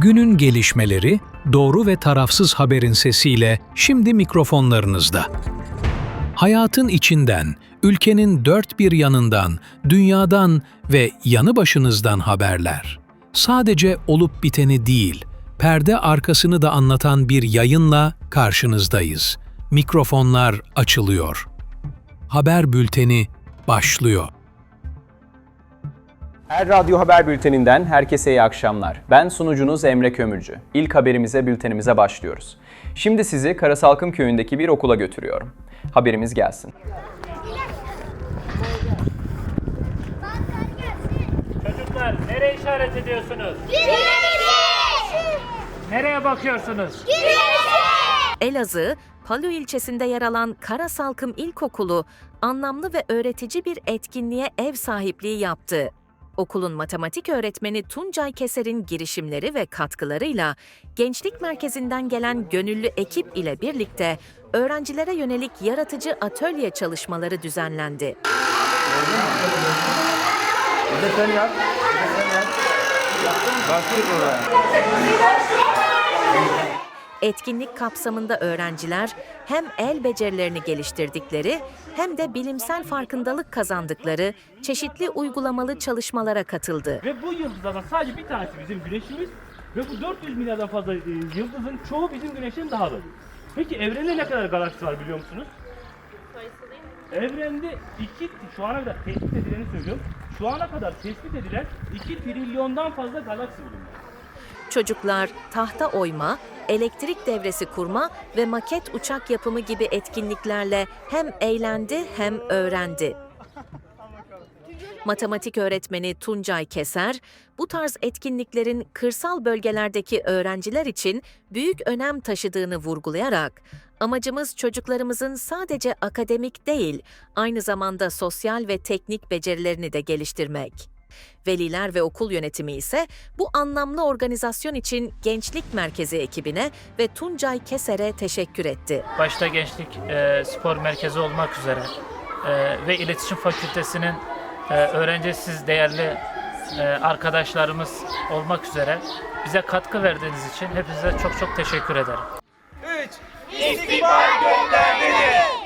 Günün gelişmeleri, doğru ve tarafsız haberin sesiyle şimdi mikrofonlarınızda. Hayatın içinden, ülkenin dört bir yanından, dünyadan ve yanı başınızdan haberler. Sadece olup biteni değil, perde arkasını da anlatan bir yayınla karşınızdayız. Mikrofonlar açılıyor. Haber bülteni başlıyor. Er Radyo Haber Bülteninden herkese iyi akşamlar. Ben sunucunuz Emre Kömürcü. İlk haberimize, bültenimize başlıyoruz. Şimdi sizi Karasalkım köyündeki bir okula götürüyorum. Haberimiz gelsin. Çocuklar nereye işaret ediyorsunuz? Nereye bakıyorsunuz? Elazığ, Palu ilçesinde yer alan Karasalkım İlkokulu anlamlı ve öğretici bir etkinliğe ev sahipliği yaptı. Okulun matematik öğretmeni Tuncay Keser'in girişimleri ve katkılarıyla Gençlik Merkezi'nden gelen gönüllü ekip ile birlikte öğrencilere yönelik yaratıcı atölye çalışmaları düzenlendi. Etkinlik kapsamında öğrenciler hem el becerilerini geliştirdikleri hem de bilimsel farkındalık kazandıkları çeşitli uygulamalı çalışmalara katıldı. Ve bu yıldızlardan sadece bir tanesi bizim güneşimiz ve bu 400 milyardan fazla e, yıldızın çoğu bizim güneşin daha da. Peki evrende ne kadar galaksi var biliyor musunuz? Evrende iki, şu ana kadar tespit edileni söylüyorum. Şu ana kadar tespit edilen 2 trilyondan fazla galaksi bulunmakta. Çocuklar tahta oyma, elektrik devresi kurma ve maket uçak yapımı gibi etkinliklerle hem eğlendi hem öğrendi. Matematik öğretmeni Tuncay Keser, bu tarz etkinliklerin kırsal bölgelerdeki öğrenciler için büyük önem taşıdığını vurgulayarak, amacımız çocuklarımızın sadece akademik değil, aynı zamanda sosyal ve teknik becerilerini de geliştirmek. Veliler ve okul yönetimi ise bu anlamlı organizasyon için Gençlik Merkezi ekibine ve Tuncay Keser'e teşekkür etti. başta Gençlik e, Spor Merkezi olmak üzere e, ve İletişim Fakültesinin e, öğrencisiz değerli e, arkadaşlarımız olmak üzere bize katkı verdiğiniz için hepinize çok çok teşekkür ederim. İstikbal göndermeli.